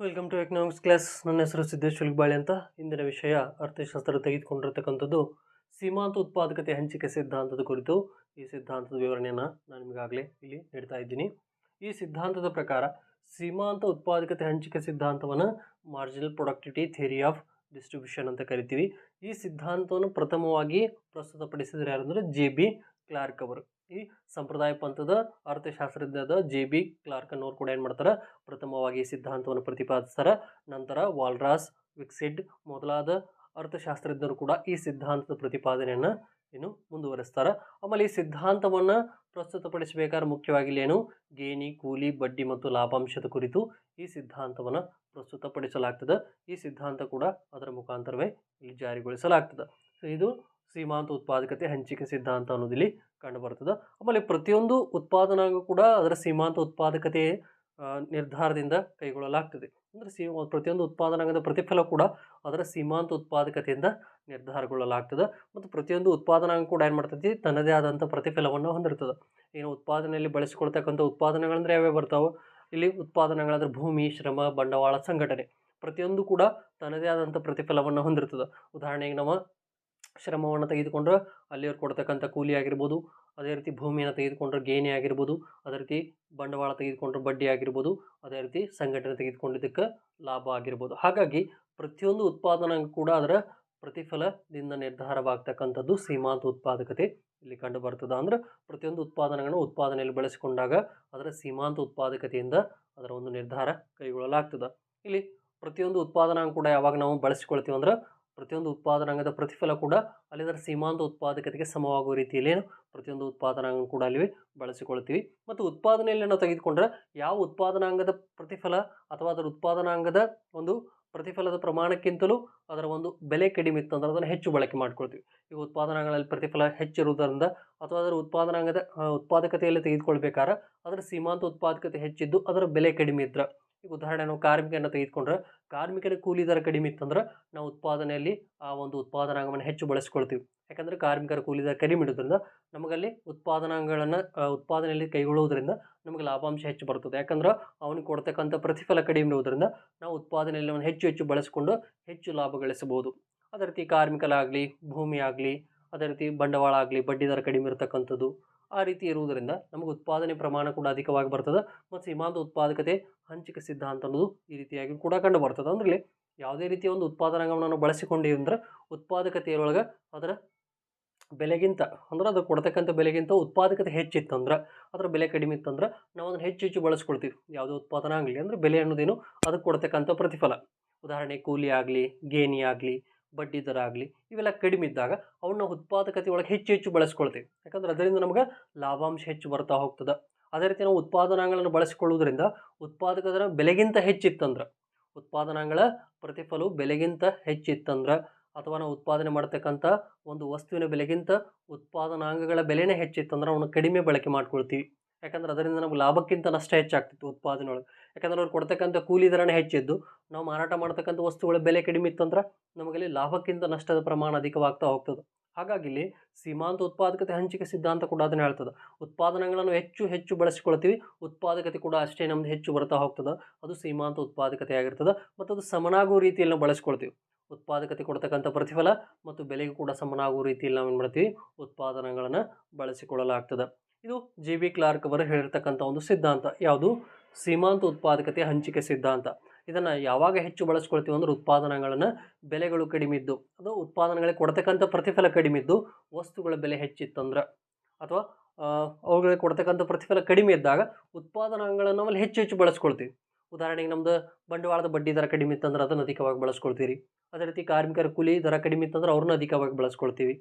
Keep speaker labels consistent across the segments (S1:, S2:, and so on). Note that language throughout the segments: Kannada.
S1: Welcome to economics class. ನನ್ನ ಹೆಸರು ಸಿದ್ದೇಶ್ ಬಾಳೆ ಅಂತ. ಇಂದಿನ ವಿಷಯ ಅರ್ಥಶಾಸ್ತ್ರ ತೆಗೆದುಕೊಂಡಿರ್ತಕ್ಕಂಥದ್ದು ಸೀಮಾಂತ ಉತ್ಪಾದಕತೆ ಹಂಚಿಕೆ ಸಿದ್ಧಾಂತದ ಕುರಿತು. ಈ ಸಿದ್ಧಾಂತದ ವಿವರಣೆಯನ್ನು ನಾನು ನಿಮಗಾಗಲೇ ಇಲ್ಲಿ ನೀಡ್ತಾ ಇದ್ದೀನಿ. ಈ ಸಿದ್ಧಾಂತದ ಪ್ರಕಾರ ಸೀಮಾಂತ ಉತ್ಪಾದಕತೆ ಹಂಚಿಕೆ ಸಿದ್ಧಾಂತವನ್ನು marginal productivity theory of distribution ಅಂತ ಕರಿತೀವಿ. ಈ ಸಿದ್ಧಾಂತವನ್ನು ಪ್ರಥಮವಾಗಿ ಪ್ರಸ್ತುತಪಡಿಸಿದರೆ ಯಾರಂದರೆ ಜೆ ಬಿ ಕ್ಲಾರ್ಕ್ ಅವರು. ಈ ಸಂಪ್ರದಾಯ ಪಂಥದ ಅರ್ಥಶಾಸ್ತ್ರಜ್ಞದ ಜೆ ಬಿ ಕ್ಲಾರ್ಕ್ ಅನ್ನೋರು ಕೂಡ ಏನು ಮಾಡ್ತಾರೆ? ಪ್ರಥಮವಾಗಿ ಸಿದ್ಧಾಂತವನ್ನು ಪ್ರತಿಪಾದಿಸ್ತಾರೆ. ನಂತರ ವಾಲ್ರಾಸ್, ವಿಕ್ಸಿಡ್ ಮೊದಲಾದ ಅರ್ಥಶಾಸ್ತ್ರಜ್ಞರು ಕೂಡ ಈ ಸಿದ್ಧಾಂತದ ಪ್ರತಿಪಾದನೆಯನ್ನು ಏನು ಮುಂದುವರಿಸ್ತಾರೆ. ಆಮೇಲೆ ಈ ಸಿದ್ಧಾಂತವನ್ನು ಪ್ರಸ್ತುತಪಡಿಸಬೇಕಾದ್ರೆ ಮುಖ್ಯವಾಗಿ ಏನು? ಗೇಣಿ, ಕೂಲಿ, ಬಡ್ಡಿ ಮತ್ತು ಲಾಭಾಂಶದ ಕುರಿತು ಈ ಸಿದ್ಧಾಂತವನ್ನು ಪ್ರಸ್ತುತಪಡಿಸಲಾಗ್ತದೆ. ಈ ಸಿದ್ಧಾಂತ ಕೂಡ ಅದರ ಮುಖಾಂತರವೇ ಇಲ್ಲಿ ಜಾರಿಗೊಳಿಸಲಾಗ್ತದೆ. ಸೊ ಇದು ಸೀಮಾಂತ ಉತ್ಪಾದಕತೆ ಹಂಚಿಕೆ ಸಿದ್ಧಾಂತ ಅನ್ನೋದಿಲ್ಲಿ ಕಂಡುಬರ್ತದೆ. ಆಮೇಲೆ ಪ್ರತಿಯೊಂದು ಉತ್ಪಾದನಾಂಗ ಕೂಡ ಅದರ ಸೀಮಾಂತ ಉತ್ಪಾದಕತೆ ನಿರ್ಧಾರದಿಂದ ಕೈಗೊಳ್ಳಲಾಗ್ತದೆ. ಅಂದರೆ ಸೀ ಪ್ರತಿಯೊಂದು ಉತ್ಪಾದನಾಂಗದ ಪ್ರತಿಫಲ ಕೂಡ ಅದರ ಸೀಮಾಂತ ಉತ್ಪಾದಕತೆಯಿಂದ ನಿರ್ಧಾರಗೊಳ್ಳಲಾಗ್ತದೆ. ಮತ್ತು ಪ್ರತಿಯೊಂದು ಉತ್ಪಾದನಾಂಗ ಕೂಡ ಏನು ಮಾಡ್ತೈತಿ? ತನ್ನದೇ ಆದಂಥ ಪ್ರತಿಫಲವನ್ನು ಹೊಂದಿರ್ತದೆ. ಏನು ಉತ್ಪಾದನೆಯಲ್ಲಿ ಬಳಸಿಕೊಳ್ತಕ್ಕಂಥ ಉತ್ಪಾದನೆಗಳಂದ್ರೆ ಯಾವ್ಯಾವ ಬರ್ತಾವೆ? ಇಲ್ಲಿ ಉತ್ಪಾದನೆಗಳಂದ್ರೆ ಭೂಮಿ, ಶ್ರಮ, ಬಂಡವಾಳ, ಸಂಘಟನೆ. ಪ್ರತಿಯೊಂದು ಕೂಡ ತನ್ನದೇ ಆದಂಥ ಪ್ರತಿಫಲವನ್ನು ಹೊಂದಿರ್ತದೆ. ಉದಾಹರಣೆಗೆ ನಾವು ಶ್ರಮವನ್ನು ತೆಗೆದುಕೊಂಡ್ರೆ ಅಲ್ಲಿಯವ್ರು ಕೊಡ್ತಕ್ಕಂಥ ಕೂಲಿ ಆಗಿರ್ಬೋದು, ಅದೇ ರೀತಿ ಭೂಮಿಯನ್ನು ತೆಗೆದುಕೊಂಡ್ರೆ ಗೇಣಿ ಆಗಿರ್ಬೋದು, ಅದೇ ರೀತಿ ಬಂಡವಾಳ ತೆಗೆದುಕೊಂಡ್ರೆ ಬಡ್ಡಿ ಆಗಿರ್ಬೋದು, ಅದೇ ರೀತಿ ಸಂಘಟನೆ ತೆಗೆದುಕೊಂಡಿದ್ದಕ್ಕೆ ಲಾಭ ಆಗಿರ್ಬೋದು. ಹಾಗಾಗಿ ಪ್ರತಿಯೊಂದು ಉತ್ಪಾದನಾಂಗ ಕೂಡ ಅದರ ಪ್ರತಿಫಲದಿಂದ ನಿರ್ಧಾರವಾಗ್ತಕ್ಕಂಥದ್ದು ಸೀಮಾಂತ ಉತ್ಪಾದಕತೆ ಇಲ್ಲಿ ಕಂಡು ಬರ್ತದೆ ಅಂದ್ರೆ ಪ್ರತಿಯೊಂದು ಉತ್ಪಾದನೆಗಳನ್ನು ಉತ್ಪಾದನೆಯಲ್ಲಿ ಬಳಸಿಕೊಂಡಾಗ ಅದರ ಸೀಮಾಂತ ಉತ್ಪಾದಕತೆಯಿಂದ ಅದರ ಒಂದು ನಿರ್ಧಾರ ಕೈಗೊಳ್ಳಲಾಗ್ತದೆ. ಇಲ್ಲಿ ಪ್ರತಿಯೊಂದು ಉತ್ಪಾದನೆ ಕೂಡ ಯಾವಾಗ ನಾವು ಬಳಸಿಕೊಳ್ತೀವಿ ಅಂದ್ರೆ ಪ್ರತಿಯೊಂದು ಉತ್ಪಾದನಾಂಗದ ಪ್ರತಿಫಲ ಕೂಡ ಅಲ್ಲಿ ಅದರ ಸೀಮಾಂತ ಉತ್ಪಾದಕತೆಗೆ ಸಮವಾಗುವ ರೀತಿಯಲ್ಲಿ ಪ್ರತಿಯೊಂದು ಉತ್ಪಾದನಾಂಗ ಕೂಡ ಅಲ್ಲಿ ಬಳಸಿಕೊಳ್ತೀವಿ ಮತ್ತು ಉತ್ಪಾದನೆಯಲ್ಲಿ ನಾವು ತೆಗೆದುಕೊಂಡ್ರೆ ಯಾವ ಉತ್ಪಾದನಾಂಗದ ಪ್ರತಿಫಲ ಅಥವಾ ಅದರ ಉತ್ಪಾದನಾಂಗದ ಒಂದು ಪ್ರತಿಫಲದ ಪ್ರಮಾಣಕ್ಕಿಂತಲೂ ಅದರ ಒಂದು ಬೆಲೆ ಕಡಿಮೆ ಇತ್ತು ಅಂದ್ರೆ ಅದನ್ನು ಹೆಚ್ಚು ಬಳಕೆ ಮಾಡ್ಕೊಳ್ತೀವಿ. ಈಗ ಉತ್ಪಾದನಾಂಗಗಳಲ್ಲಿ ಪ್ರತಿಫಲ ಹೆಚ್ಚಿರುವುದರಿಂದ ಅಥವಾ ಅದರ ಉತ್ಪಾದನಾಂಗದ ಉತ್ಪಾದಕತೆಯಲ್ಲಿ ತೆಗೆದುಕೊಳ್ಬೇಕಾದ್ರೆ ಅದರ ಸೀಮಾಂತ ಉತ್ಪಾದಕತೆ ಹೆಚ್ಚಿದ್ದು ಅದರ ಬೆಲೆ ಕಡಿಮೆ ಇದ್ರೆ ಈಗ ಉದಾಹರಣೆ ನಾವು ಕಾರ್ಮಿಕನ ತೆಗೆದುಕೊಂಡ್ರೆ ಕಾರ್ಮಿಕನ ಕೂಲಿ ದರ ಕಡಿಮೆ ಇತ್ತಂದ್ರೆ ನಾವು ಉತ್ಪಾದನೆಯಲ್ಲಿ ಆ ಒಂದು ಉತ್ಪಾದನಾಂಗವನ್ನು ಹೆಚ್ಚು ಬಳಸ್ಕೊಳ್ತೀವಿ. ಯಾಕಂದರೆ ಕಾರ್ಮಿಕರ ಕೂಲಿ ದರ ಕಡಿಮೆ ಇಡೋದ್ರಿಂದ ನಮಗಲ್ಲಿ ಉತ್ಪಾದನಾಂಗಗಳನ್ನು ಉತ್ಪಾದನೆಯಲ್ಲಿ ಕೈಗೊಳ್ಳುವುದರಿಂದ ನಮಗೆ ಲಾಭಾಂಶ ಹೆಚ್ಚು ಬರ್ತದೆ. ಯಾಕಂದ್ರೆ ಅವನಿಗೆ ಕೊಡ್ತಕ್ಕಂಥ ಪ್ರತಿಫಲ ಕಡಿಮೆ ಇರುವುದರಿಂದ ನಾವು ಉತ್ಪಾದನೆಯಲ್ಲಿ ಅವನು ಹೆಚ್ಚು ಹೆಚ್ಚು ಬಳಸಿಕೊಂಡು ಹೆಚ್ಚು ಲಾಭ ಗಳಿಸಬಹುದು. ಅದೇ ರೀತಿ ಕಾರ್ಮಿಕರಾಗಲಿ, ಭೂಮಿ ಆಗಲಿ, ಅದೇ ರೀತಿ ಬಂಡವಾಳ ಆಗಲಿ ಬಡ್ಡಿ ದರ ಕಡಿಮೆ ಇರತಕ್ಕಂಥದ್ದು ಆ ರೀತಿ ಇರುವುದರಿಂದ ನಮಗೆ ಉತ್ಪಾದನೆ ಪ್ರಮಾಣ ಕೂಡ ಅಧಿಕವಾಗಿ ಬರ್ತದೆ ಮತ್ತು ಸೀಮಾಂತ ಉತ್ಪಾದಕತೆ ಹಂಚಿಕೆ ಸಿದ್ಧಾಂತ ಅನ್ನೋದು ಈ ರೀತಿಯಾಗಿ ಕೂಡ ಕಂಡು ಬರ್ತದೆ. ಅಂದ್ರೆ ಯಾವುದೇ ರೀತಿಯ ಒಂದು ಉತ್ಪಾದನಾಂಗವನ್ನು ಬಳಸಿಕೊಂಡಿ ಅಂದ್ರೆ ಉತ್ಪಾದಕತೆಯೊಳಗೆ ಅದರ ಬೆಲೆಗಿಂತ ಅಂದ್ರೆ ಅದು ಕೊಡ್ತಕ್ಕಂಥ ಬೆಲೆಗಿಂತ ಉತ್ಪಾದಕತೆ ಹೆಚ್ಚಿತ್ತಂದ್ರೆ ಅದರ ಬೆಲೆ ಕಡಿಮೆ ಇತ್ತಂದ್ರೆ ನಾವು ಅದನ್ನು ಹೆಚ್ಚು ಹೆಚ್ಚು ಬಳಸ್ಕೊಳ್ತೀವಿ. ಯಾವುದೇ ಉತ್ಪಾದನಾ ಆಗಲಿ ಅಂದರೆ ಬೆಲೆ ಅನ್ನೋದೇನು ಅದಕ್ಕೆ ಕೊಡ್ತಕ್ಕಂಥ ಪ್ರತಿಫಲ. ಉದಾಹರಣೆ ಕೂಲಿ ಆಗಲಿ, ಗೇಣಿ ಆಗಲಿ ಬಡ್ಡಿ ದರ ಆಗಲಿ, ಇವೆಲ್ಲ ಕಡಿಮೆ ಇದ್ದಾಗ ಅವನ್ನ ಉತ್ಪಾದಕತೆ ಒಳಗೆ ಹೆಚ್ಚು ಹೆಚ್ಚು ಬಳಸ್ಕೊಳ್ತೀವಿ. ಯಾಕಂದ್ರೆ ಅದರಿಂದ ನಮಗೆ ಲಾಭಾಂಶ ಹೆಚ್ಚು ಬರ್ತಾ ಹೋಗ್ತದೆ. ಅದೇ ರೀತಿ ನಾವು ಉತ್ಪಾದನಾಂಗಗಳನ್ನು ಬಳಸಿಕೊಳ್ಳುವುದರಿಂದ ಉತ್ಪಾದಕದರ ಬೆಲೆಗಿಂತ ಹೆಚ್ಚಿತ್ತಂದ್ರೆ ಉತ್ಪಾದನಾಂಗಳ ಪ್ರತಿಫಲವು ಬೆಲೆಗಿಂತ ಹೆಚ್ಚಿತ್ತಂದ್ರೆ, ಅಥವಾ ನಾವು ಉತ್ಪಾದನೆ ಮಾಡ್ತಕ್ಕಂಥ ಒಂದು ವಸ್ತುವಿನ ಬೆಲೆಗಿಂತ ಉತ್ಪಾದನಾಂಗಗಳ ಬೆಲೆನೇ ಹೆಚ್ಚಿತ್ತಂದ್ರೆ, ಅವನ್ನ ಕಡಿಮೆ ಬಳಕೆ ಮಾಡ್ಕೊಳ್ತೀವಿ. ಯಾಕಂದ್ರೆ ಅದರಿಂದ ನಮ್ಗೆ ಲಾಭಕ್ಕಿಂತ ನಷ್ಟ ಹೆಚ್ಚಾಗ್ತಿತ್ತು ಉತ್ಪಾದನೆ ಒಳಗೆ. ಯಾಕಂದ್ರೆ ಅವ್ರು ಕೊಡ್ತಕ್ಕಂಥ ಕೂಲಿ ದರನೇ ಹೆಚ್ಚಿದ್ದು. ನಾವು ಮಾರಾಟ ಮಾಡ್ತಕ್ಕಂಥ ವಸ್ತುಗಳ ಬೆಲೆ ಕಡಿಮೆ ಇತ್ತಂದ್ರೆ ನಮಗಲ್ಲಿ ಲಾಭಕ್ಕಿಂತ ನಷ್ಟದ ಪ್ರಮಾಣ ಅಧಿಕವಾಗ್ತಾ ಹೋಗ್ತದೆ. ಹಾಗಾಗಿ ಇಲ್ಲಿ ಸೀಮಾಂತ ಉತ್ಪಾದಕತೆ ಹಂಚಿಕೆ ಸಿದ್ಧಾಂತ ಕೂಡ ಅದನ್ನು ಹೇಳ್ತದೆ. ಉತ್ಪಾದನೆಗಳನ್ನು ಹೆಚ್ಚು ಹೆಚ್ಚು ಬಳಸಿಕೊಳ್ತೀವಿ, ಉತ್ಪಾದಕತೆ ಕೂಡ ಅಷ್ಟೇ ನಮ್ದು ಹೆಚ್ಚು ಬರ್ತಾ ಹೋಗ್ತದೆ. ಅದು ಸೀಮಾಂತ ಉತ್ಪಾದಕತೆ ಆಗಿರ್ತದೆ ಮತ್ತು ಅದು ಸಮನಾಗುವ ರೀತಿಯಲ್ಲಿ ನಾವು ಬಳಸ್ಕೊಳ್ತೀವಿ. ಉತ್ಪಾದಕತೆ ಕೊಡ್ತಕ್ಕಂಥ ಪ್ರತಿಫಲ ಮತ್ತು ಬೆಲೆಗೂ ಕೂಡ ಸಮನಾಗುವ ರೀತಿಯಲ್ಲಿ ನಾವು ಏನು ಮಾಡ್ತೀವಿ, ಉತ್ಪಾದನೆಗಳನ್ನು ಬಳಸಿಕೊಳ್ಳಲಾಗ್ತದೆ. ಇದು ಜಿ ಬಿ ಕ್ಲಾರ್ಕ್ ಅವರು ಹೇಳಿರ್ತಕ್ಕಂಥ ಒಂದು ಸಿದ್ಧಾಂತ. ಯಾವುದು? ಸೀಮಾಂತ ಉತ್ಪಾದಕತೆ ಹಂಚಿಕೆ ಸಿದ್ಧಾಂತ. ಇದನ್ನು ಯಾವಾಗ ಹೆಚ್ಚು ಬಳಸ್ಕೊಳ್ತೀವಿ ಅಂದ್ರೆ ಉತ್ಪಾದನೆಗಳನ್ನು ಬೆಲೆಗಳು ಕಡಿಮೆ ಇದ್ದು, ಅದು ಉತ್ಪಾದನೆಗಳಿಗೆ ಕೊಡ್ತಕ್ಕಂಥ ಪ್ರತಿಫಲ ಕಡಿಮೆ ಇದ್ದು, ವಸ್ತುಗಳ ಬೆಲೆ ಹೆಚ್ಚಿತ್ತಂದ್ರೆ. ಅಥವಾ ಅವುಗಳಿಗೆ ಕೊಡ್ತಕ್ಕಂಥ ಪ್ರತಿಫಲ ಕಡಿಮೆ ಇದ್ದಾಗ ಉತ್ಪಾದನಾಂಗಗಳನ್ನು ಆಮೇಲೆ ಹೆಚ್ಚು ಹೆಚ್ಚು ಬಳಸ್ಕೊಳ್ತೀವಿ. ಉದಾಹರಣೆಗೆ ನಮ್ಮದು ಬಂಡವಾಳದ ಬಡ್ಡಿ ದರ ಕಡಿಮೆ ಇತ್ತಂದ್ರೆ ಅದನ್ನು ಅಧಿಕವಾಗಿ ಬಳಸ್ಕೊಳ್ತೀರಿ. ಅದೇ ರೀತಿ ಕಾರ್ಮಿಕರ ಕೂಲಿ ದರ ಕಡಿಮೆ ಇತ್ತಂದ್ರೆ ಅವ್ರನ್ನ ಅಧಿಕವಾಗಿ ಬಳಸ್ಕೊಳ್ತೀವಿ.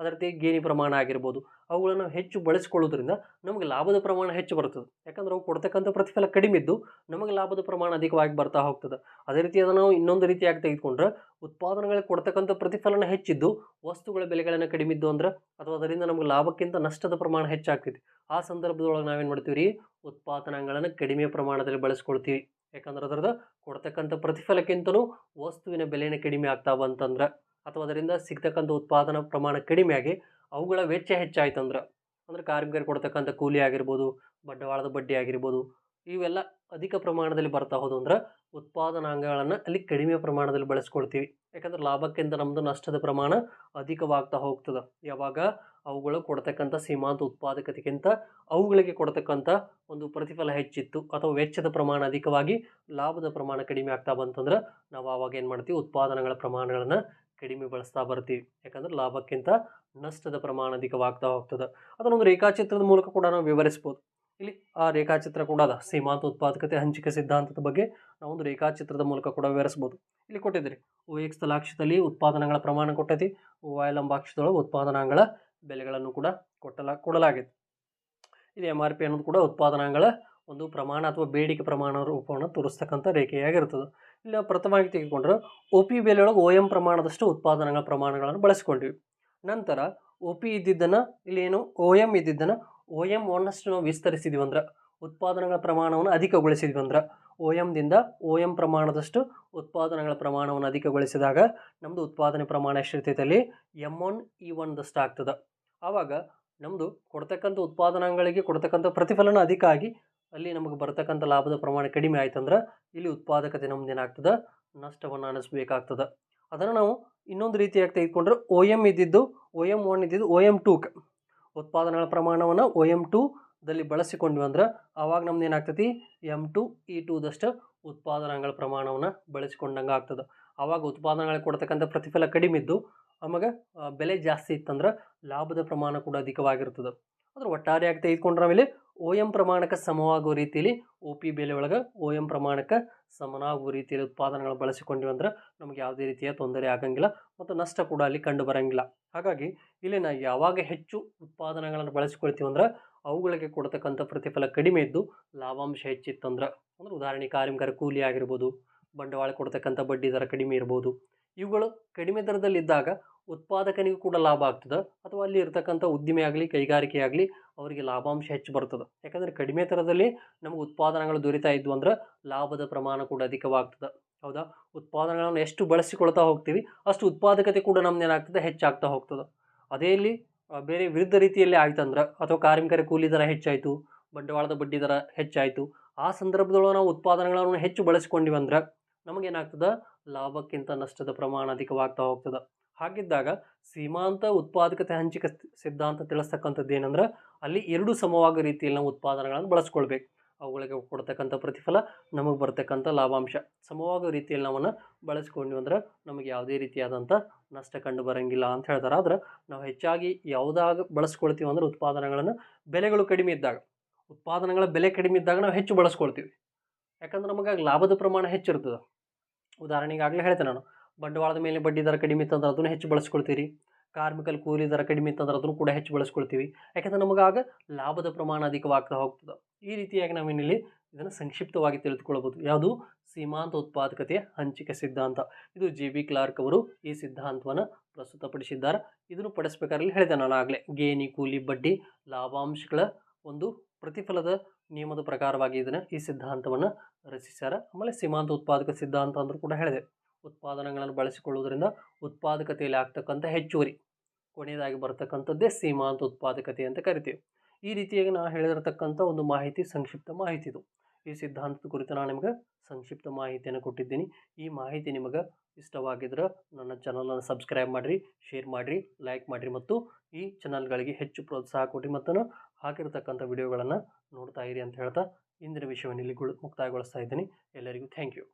S1: ಅದೇ ರೀತಿ ಗೇಣಿ ಪ್ರಮಾಣ ಆಗಿರ್ಬೋದು. ಅವುಗಳನ್ನು ಹೆಚ್ಚು ಬಳಸಿಕೊಳ್ಳೋದ್ರಿಂದ ನಮಗೆ ಲಾಭದ ಪ್ರಮಾಣ ಹೆಚ್ಚು ಬರ್ತದೆ ಯಾಕಂದ್ರೆ ಅವು ಕೊಡ್ತಕ್ಕಂಥ ಪ್ರತಿಫಲ ಕಡಿಮೆ ಇದ್ದು ನಮಗೆ ಲಾಭದ ಪ್ರಮಾಣ ಅಧಿಕವಾಗಿ ಬರ್ತಾ ಹೋಗ್ತದೆ. ಅದೇ ರೀತಿ ಅದನ್ನು ನಾವು ಇನ್ನೊಂದು ರೀತಿಯಾಗಿ ತೆಗೆದುಕೊಂಡ್ರೆ ಉತ್ಪಾದನೆಗಳಿಗೆ ಕೊಡ್ತಕ್ಕಂಥ ಪ್ರತಿಫಲನ ಹೆಚ್ಚಿದ್ದು ವಸ್ತುಗಳ ಬೆಲೆಗಳನ್ನು ಕಡಿಮೆ ಇದ್ದು ಅಂದ್ರೆ ಅಥವಾ ಅದರಿಂದ ನಮಗೆ ಲಾಭಕ್ಕಿಂತ ನಷ್ಟದ ಪ್ರಮಾಣ ಹೆಚ್ಚಾಗ್ತೈತಿ. ಆ ಸಂದರ್ಭದೊಳಗೆ ನಾವೇನು ಮಾಡ್ತೀವಿ ರೀ? ಉತ್ಪಾದನಾಂಗಗಳನ್ನು ಕಡಿಮೆ ಪ್ರಮಾಣದಲ್ಲಿ ಬಳಸ್ಕೊಳ್ತೀವಿ. ಯಾಕಂದ್ರೆ ಅದರದ ಕೊಡ್ತಕ್ಕಂಥ ಪ್ರತಿಫಲಕ್ಕಿಂತಲೂ ವಸ್ತುವಿನ ಬೆಲೆನೇ ಕಡಿಮೆ ಆಗ್ತಾ ಬಂತಂದ್ರೆ ಅಥವಾ ಅದರಿಂದ ಸಿಗ್ತಕ್ಕಂಥ ಉತ್ಪಾದನಾ ಪ್ರಮಾಣ ಕಡಿಮೆಯಾಗಿ ಅವುಗಳ ವೆಚ್ಚ ಹೆಚ್ಚಾಯ್ತಂದ್ರೆ. ಅಂದರೆ ಕಾರ್ಮಿಕರಿಗೆ ಕೊಡ್ತಕ್ಕಂಥ ಕೂಲಿ ಆಗಿರ್ಬೋದು, ಬಂಡವಾಳದ ಬಡ್ಡಿ ಆಗಿರ್ಬೋದು, ಇವೆಲ್ಲ ಅಧಿಕ ಪ್ರಮಾಣದಲ್ಲಿ ಬರ್ತಾ ಹೋದು ಅಂದ್ರೆ ಉತ್ಪಾದನಾಂಗಗಳನ್ನು ಅಲ್ಲಿ ಕಡಿಮೆ ಪ್ರಮಾಣದಲ್ಲಿ ಬಳಸ್ಕೊಳ್ತೀವಿ. ಯಾಕಂದ್ರೆ ಲಾಭಕ್ಕಿಂತ ನಮ್ಮದು ನಷ್ಟದ ಪ್ರಮಾಣ ಅಧಿಕವಾಗ್ತಾ ಹೋಗ್ತದೆ. ಯಾವಾಗ ಅವುಗಳು ಕೊಡ್ತಕ್ಕಂಥ ಸೀಮಾಂತ ಉತ್ಪಾದಕತೆಗಿಂತ ಅವುಗಳಿಗೆ ಕೊಡ್ತಕ್ಕಂಥ ಒಂದು ಪ್ರತಿಫಲ ಹೆಚ್ಚಿತ್ತು ಅಥವಾ ವೆಚ್ಚದ ಪ್ರಮಾಣ ಅಧಿಕವಾಗಿ ಲಾಭದ ಪ್ರಮಾಣ ಕಡಿಮೆ ಆಗ್ತಾ ಬಂತಂದ್ರೆ ನಾವು ಆವಾಗ ಏನು ಮಾಡ್ತೀವಿ, ಉತ್ಪಾದನೆಗಳ ಪ್ರಮಾಣಗಳನ್ನು ಕಡಿಮೆ ಬಳಸ್ತಾ ಬರ್ತೀವಿ. ಯಾಕಂದ್ರೆ ಲಾಭಕ್ಕಿಂತ ನಷ್ಟದ ಪ್ರಮಾಣ ಅಧಿಕವಾಗ್ತಾ ಹೋಗ್ತದೆ. ಅದನ್ನೊಂದು ರೇಖಾಚಿತ್ರದ ಮೂಲಕ ಕೂಡ ನಾವು ವಿವರಿಸ್ಬೋದು. ಇಲ್ಲಿ ಆ ರೇಖಾಚಿತ್ರ ಕೂಡ ಅದ. ಸೀಮಾಂತ ಉತ್ಪಾದಕತೆ ಹಂಚಿಕೆ ಸಿದ್ಧಾಂತದ ಬಗ್ಗೆ ನಾವು ಒಂದು ರೇಖಾಚಿತ್ರದ ಮೂಲಕ ಕೂಡ ವಿವರಿಸ್ಬೋದು. ಇಲ್ಲಿ ಕೊಟ್ಟಿದ್ದೀರಿ. ಓ ಎಕ್ಸ್ ತಲಾಕ್ಷದಲ್ಲಿ ಉತ್ಪಾದನೆಗಳ ಪ್ರಮಾಣ ಕೊಟ್ಟೈತಿ. ಓ ವೈ ಉತ್ಪಾದನಾಂಗಳ ಬೆಲೆಗಳನ್ನು ಕೂಡ ಕೊಟ್ಟಲ ಕೊಡಲಾಗಿದೆ ಇದು ಎಂ ಆರ್ ಪಿ ಅನ್ನೋದು ಕೂಡ ಉತ್ಪಾದನಾಂಗಳ ಒಂದು ಪ್ರಮಾಣ ಅಥವಾ ಬೇಡಿಕೆ ಪ್ರಮಾಣ ರೂಪವನ್ನು ತೋರಿಸ್ತಕ್ಕಂಥ ರೇಖೆಯಾಗಿರ್ತದೆ ಇಲ್ಲಿ ನಾವು ಪ್ರಥಮವಾಗಿ ತೆಗೆದುಕೊಂಡ್ರೆ ಒ ಪಿ ಬೆಲೆಯೊಳಗೆ ಓ ಎಂ ಪ್ರಮಾಣದಷ್ಟು ಉತ್ಪಾದನೆಗಳ ಪ್ರಮಾಣಗಳನ್ನು ಬಳಸ್ಕೊಂಡ್ವಿ. ನಂತರ ಒ ಪಿ ಇದ್ದಿದ್ದನ್ನು ಇಲ್ಲಿ ಏನು ಎಂ ಇದ್ದಿದ್ದನ್ನು ಓ ಎಂ ಒನ್ನಷ್ಟು ನಾವು ವಿಸ್ತರಿಸಿದ್ವಿ ಅಂದ್ರೆ ಉತ್ಪಾದನೆಗಳ ಪ್ರಮಾಣವನ್ನು ಅಧಿಕಗೊಳಿಸಿದ್ವಿ ಅಂದ್ರೆ ಓ ಎಮ್ದಿಂದ ಓ ಎಂ ಪ್ರಮಾಣದಷ್ಟು ಉತ್ಪಾದನೆಗಳ ಪ್ರಮಾಣವನ್ನು ಅಧಿಕಗೊಳಿಸಿದಾಗ ನಮ್ಮದು ಉತ್ಪಾದನೆ ಪ್ರಮಾಣ ಎಷ್ಟಿರ್ತೈತೆ ಅಲ್ಲಿ ಎಂ ಒನ್ ಇ ಒನ್ದಷ್ಟು ಆಗ್ತದೆ. ಆವಾಗ ನಮ್ಮದು ಕೊಡ್ತಕ್ಕಂಥ ಉತ್ಪಾದನಾಂಗಗಳಿಗೆ ಕೊಡ್ತಕ್ಕಂಥ ಪ್ರತಿಫಲನ ಅಧಿಕ ಆಗಿ ಅಲ್ಲಿ ನಮಗೆ ಬರತಕ್ಕಂಥ ಲಾಭದ ಪ್ರಮಾಣ ಕಡಿಮೆ ಆಯ್ತಂದ್ರೆ ಇಲ್ಲಿ ಉತ್ಪಾದಕತೆ ನಮ್ದು ಏನಾಗ್ತದೆ ನಷ್ಟವನ್ನು ಅನಿಸ್ಬೇಕಾಗ್ತದೆ. ಅದನ್ನು ನಾವು ಇನ್ನೊಂದು ರೀತಿಯಾಗಿ ತೆಗೆದುಕೊಂಡ್ರೆ ಓ ಎಂ ಇದ್ದಿದ್ದು ಓ ಎಂ ಒನ್ ಇದ್ದಿದ್ದು ಒ ಎಂ ಟೂಕ್ಕೆ ಉತ್ಪಾದನೆಗಳ ಪ್ರಮಾಣವನ್ನು ಒ ಎಂ ಟೂದಲ್ಲಿ ಬಳಸಿಕೊಂಡ್ವಿ ಅಂದ್ರೆ ಆವಾಗ ನಮ್ದು ಏನಾಗ್ತೈತಿ? ಎಂ ಟು ಇ ಟೂದಷ್ಟು ಉತ್ಪಾದನಾಗಳ ಪ್ರಮಾಣವನ್ನು ಬಳಸಿಕೊಂಡಂಗೆ ಆಗ್ತದೆ. ಆವಾಗ ಉತ್ಪಾದನೆಗಳಿಗೆ ಕೊಡ್ತಕ್ಕಂಥ ಪ್ರತಿಫಲ ಕಡಿಮೆ ಇದ್ದು ಆವಾಗ ಬೆಲೆ ಜಾಸ್ತಿ ಇತ್ತಂದ್ರೆ ಲಾಭದ ಪ್ರಮಾಣ ಕೂಡ ಅಧಿಕವಾಗಿರ್ತದೆ. ಅಂದ್ರೆ ಒಟ್ಟಾರೆಯಾಗಿ ತೆಗೆದುಕೊಂಡ್ರೆ ನಾವಿಲ್ಲಿ ಒ ಎಂ ಪ್ರಮಾಣಕ್ಕೆ ಸಮವಾಗುವ ರೀತಿಯಲ್ಲಿ ಒ ಪಿ ಬೆಲೆ ಒಳಗೆ ಒ ಎಂ ಪ್ರಮಾಣಕ್ಕೆ ಸಮನಾಗುವ ರೀತಿಯಲ್ಲಿ ಉತ್ಪಾದನೆಗಳು ಬಳಸಿಕೊಂಡಿವೆ ಅಂದ್ರೆ ನಮಗೆ ಯಾವುದೇ ರೀತಿಯ ತೊಂದರೆ ಆಗಂಗಿಲ್ಲ ಮತ್ತು ನಷ್ಟ ಕೂಡ ಅಲ್ಲಿ ಕಂಡು ಬರಂಗಿಲ್ಲ. ಹಾಗಾಗಿ ಇಲ್ಲಿ ನಾವು ಯಾವಾಗ ಹೆಚ್ಚು ಉತ್ಪಾದನೆಗಳನ್ನು ಬಳಸಿಕೊಳ್ತೀವಿ ಅಂದ್ರೆ ಅವುಗಳಿಗೆ ಕೊಡ್ತಕ್ಕಂಥ ಪ್ರತಿಫಲ ಕಡಿಮೆ ಇದ್ದು ಲಾಭಾಂಶ ಹೆಚ್ಚಿತ್ತಂದ್ರೆ ಅಂದ್ರೆ ಉದಾಹರಣೆ ಕಾರ್ಮಿಕರ ಕೂಲಿ ಆಗಿರ್ಬೋದು, ಬಂಡವಾಳ ಕೊಡ್ತಕ್ಕಂಥ ಬಡ್ಡಿ ದರ ಕಡಿಮೆ ಇರ್ಬೋದು, ಇವುಗಳು ಕಡಿಮೆ ದರದಲ್ಲಿದ್ದಾಗ ಉತ್ಪಾದಕನಿಗೂ ಕೂಡ ಲಾಭ ಆಗ್ತದೆ, ಅಥವಾ ಅಲ್ಲಿ ಇರ್ತಕ್ಕಂಥ ಉದ್ದಿಮೆ ಆಗಲಿ, ಕೈಗಾರಿಕೆ ಆಗಲಿ ಅವರಿಗೆ ಲಾಭಾಂಶ ಹೆಚ್ಚು ಬರ್ತದೆ. ಯಾಕಂದರೆ ಕಡಿಮೆ ಥರದಲ್ಲಿ ನಮಗೆ ಉತ್ಪಾದನೆಗಳು ದೊರೀತಾ ಇದ್ವು ಅಂದ್ರೆ ಲಾಭದ ಪ್ರಮಾಣ ಕೂಡ ಅಧಿಕವಾಗ್ತದೆ. ಹೌದಾ? ಉತ್ಪಾದನೆಗಳನ್ನು ಎಷ್ಟು ಬಳಸಿಕೊಳ್ತಾ ಹೋಗ್ತೀವಿ, ಅಷ್ಟು ಉತ್ಪಾದಕತೆ ಕೂಡ ನಮ್ದು ಏನಾಗ್ತದೆ, ಹೆಚ್ಚಾಗ್ತಾ ಹೋಗ್ತದೆ. ಅದೇ ಇಲ್ಲಿ ಬೇರೆ ವಿರುದ್ಧ ರೀತಿಯಲ್ಲಿ ಆಯ್ತಂದ್ರೆ ಅಥವಾ ಕಾರ್ಮಿಕರ ಕೂಲಿ ದರ ಹೆಚ್ಚಾಯಿತು, ಬಂಡವಾಳದ ಬಡ್ಡಿ ದರ ಹೆಚ್ಚಾಯಿತು, ಆ ಸಂದರ್ಭದೊಳಗೆ ನಾವು ಉತ್ಪಾದನೆಗಳನ್ನು ಹೆಚ್ಚು ಬಳಸಿಕೊಂಡಿವಂದ್ರೆ ನಮಗೇನಾಗ್ತದೆ ಲಾಭಕ್ಕಿಂತ ನಷ್ಟದ ಪ್ರಮಾಣ ಅಧಿಕವಾಗ್ತಾ ಹೋಗ್ತದೆ. ಹಾಗಿದ್ದಾಗ ಸೀಮಾಂತ ಉತ್ಪಾದಕತೆ ಹಂಚಿಕೆ ಸಿದ್ಧಾಂತ ತಿಳಿಸ್ತಕ್ಕಂಥದ್ದು ಏನಂದ್ರೆ ಅಲ್ಲಿ ಎರಡು ಸಮವಾಗ ರೀತಿಯಲ್ಲಿ ನಾವು ಉತ್ಪಾದನೆಗಳನ್ನು ಬಳಸ್ಕೊಳ್ಬೇಕು. ಅವುಗಳಿಗೆ ಕೊಡ್ತಕ್ಕಂಥ ಪ್ರತಿಫಲ ನಮಗೆ ಬರ್ತಕ್ಕಂಥ ಲಾಭಾಂಶ. ಸಮವಾಗ ರೀತಿಯಲ್ಲಿ ನಾವನ್ನು ಬಳಸ್ಕೊಂಡ್ವಿ ಅಂದ್ರೆ ನಮಗೆ ಯಾವುದೇ ರೀತಿಯಾದಂಥ ನಷ್ಟ ಕಂಡು ಬರಂಗಿಲ್ಲ ಅಂತ ಹೇಳ್ತಾರೆ. ಆದ್ರೆ ನಾವು ಹೆಚ್ಚಾಗಿ ಯಾವುದಾಗ ಬಳಸ್ಕೊಳ್ತೀವಿ ಅಂದ್ರೆ ಉತ್ಪಾದನೆಗಳನ್ನು ಬೆಲೆಗಳು ಕಡಿಮೆ ಇದ್ದಾಗ. ಉತ್ಪಾದನೆಗಳ ಬೆಲೆ ಕಡಿಮೆ ಇದ್ದಾಗ ನಾವು ಹೆಚ್ಚು ಬಳಸ್ಕೊಳ್ತೀವಿ. ಯಾಕಂದ್ರೆ ನಮಗೆ ಲಾಭದ ಪ್ರಮಾಣ ಹೆಚ್ಚಿರ್ತದೆ. ಉದಾಹರಣೆಗೆ ಆಗಲೇ ಹೇಳ್ತೇನೆ ನಾನು. ಬಂಡವಾಳದ ಮೇಲೆ ಬಡ್ಡಿ ದರ ಕಡಿಮೆ ಇತ್ತಂದ್ರೆ ಅದನ್ನು ಹೆಚ್ಚು ಬಳಸ್ಕೊಳ್ತೀರಿ. ಕಾರ್ಮಿಕಲ್ ಕೂಲಿ ದರ ಕಡಿಮೆ ಇತ್ತಂದ್ರೆ ಅದನ್ನು ಕೂಡ ಹೆಚ್ಚು ಬಳಸ್ಕೊಳ್ತೀವಿ. ಯಾಕಂದ್ರೆ ನಮಗಾಗ ಲಾಭದ ಪ್ರಮಾಣ ಅಧಿಕವಾಗ್ತಾ ಹೋಗ್ತದೆ. ಈ ರೀತಿಯಾಗಿ ನಾವೇನಿಲ್ಲಿ ಇದನ್ನು ಸಂಕ್ಷಿಪ್ತವಾಗಿ ತಿಳಿದುಕೊಳ್ಳಬಹುದು. ಯಾವುದು? ಸೀಮಾಂತ ಉತ್ಪಾದಕತೆಯ ಹಂಚಿಕೆ ಸಿದ್ಧಾಂತ. ಇದು ಜೆ ಬಿ ಕ್ಲಾರ್ಕ್ ಅವರು ಈ ಸಿದ್ಧಾಂತವನ್ನು ಪ್ರಸ್ತುತಪಡಿಸಿದ್ದಾರೆ. ಇದನ್ನು ಪಡಿಸ್ಬೇಕಾದ್ರೆ ಹೇಳಿದೆ ನಾನು ಆಗಲೇ. ಗೇಣಿ, ಕೂಲಿ, ಬಡ್ಡಿ, ಲಾಭಾಂಶಗಳ ಒಂದು ಪ್ರತಿಫಲದ ನಿಯಮದ ಪ್ರಕಾರವಾಗಿ ಇದನ್ನು ಈ ಸಿದ್ಧಾಂತವನ್ನು ರಚಿಸ್ಯಾರ. ಆಮೇಲೆ ಸೀಮಾಂತ ಉತ್ಪಾದಕ ಸಿದ್ಧಾಂತ ಅಂದರೂ ಕೂಡ ಹೇಳಿದೆ. ಉತ್ಪಾದನೆಗಳನ್ನು ಬಳಸಿಕೊಳ್ಳುವುದರಿಂದ ಉತ್ಪಾದಕತೆಯಲ್ಲಿ ಆಗ್ತಕ್ಕಂಥ ಹೆಚ್ಚುವರಿ, ಕೊನೆಯದಾಗಿ ಬರ್ತಕ್ಕಂಥದ್ದೇ ಸೀಮಾಂತ ಉತ್ಪಾದಕತೆ ಅಂತ ಕರಿತೀವಿ. ಈ ರೀತಿಯಾಗಿ ನಾನು ಹೇಳಿರತಕ್ಕಂಥ ಒಂದು ಮಾಹಿತಿ, ಸಂಕ್ಷಿಪ್ತ ಮಾಹಿತಿ ಇದು. ಈ ಸಿದ್ಧಾಂತದ ಕುರಿತು ನಾನು ನಿಮಗೆ ಸಂಕ್ಷಿಪ್ತ ಮಾಹಿತಿಯನ್ನು ಕೊಟ್ಟಿದ್ದೀನಿ. ಈ ಮಾಹಿತಿ ನಿಮಗೆ ಇಷ್ಟವಾಗಿದ್ರೆ ನನ್ನ ಚಾನಲನ್ನು ಸಬ್ಸ್ಕ್ರೈಬ್ ಮಾಡಿರಿ ಶೇರ್ ಮಾಡಿರಿ ಲೈಕ್ ಮಾಡಿರಿ ಮತ್ತು ಈ ಚಾನಲ್ಗಳಿಗೆ ಹೆಚ್ಚು ಪ್ರೋತ್ಸಾಹ ಕೊಡಿ ಮತ್ತು ಹಾಕಿರ್ತಕ್ಕಂಥ ವಿಡಿಯೋಗಳನ್ನು ನೋಡ್ತಾ ಇರಿ ಅಂತ ಹೇಳ್ತಾ ಇಂದಿನ ವಿಷಯವನ್ನು ಇಲ್ಲಿ ಗುಳ್- ಮುಕ್ತಾಯಗೊಳಿಸ್ತಾ ಇದ್ದೀನಿ. ಎಲ್ಲರಿಗೂ ಥ್ಯಾಂಕ್ ಯು